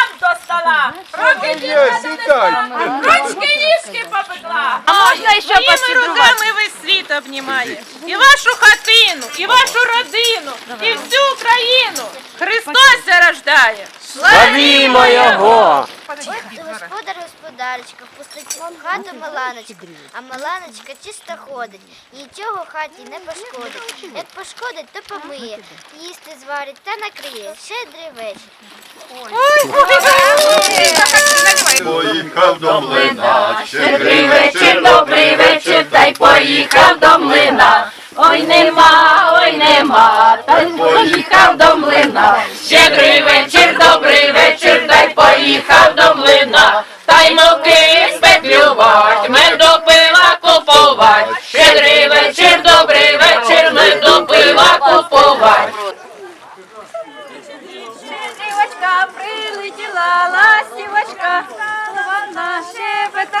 Нам до стола. Руки дітка Ручки ніжки попекла. А можна ще Своїми руками весь світ обнімає. І вашу хатину, і вашу родину, і всю Україну. Христос зарождає. рождає. Славімо його! Господар господарочка, впустить хату Маланочку, а Маланочка чисто ходить, нічого хаті не пошкодить. Як пошкодить, то помиє, їсти зварить та накриє. Щедрий вечір. Поїхав до млина, Щедрий вечір, добрий вечір, та й поїхав до млина. Ой нема, ой нема, та й поїхав до млина. Щедрий вечір,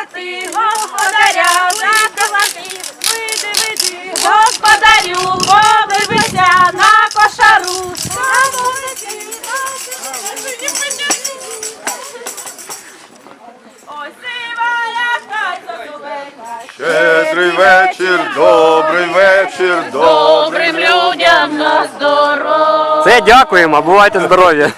щебетати господаря заколотив. Види, види, господарю, подивися на кошару. Щедрий вечір, добрий вечір, Добрим людям на здоров'я. Це дякуємо, бувайте здорові!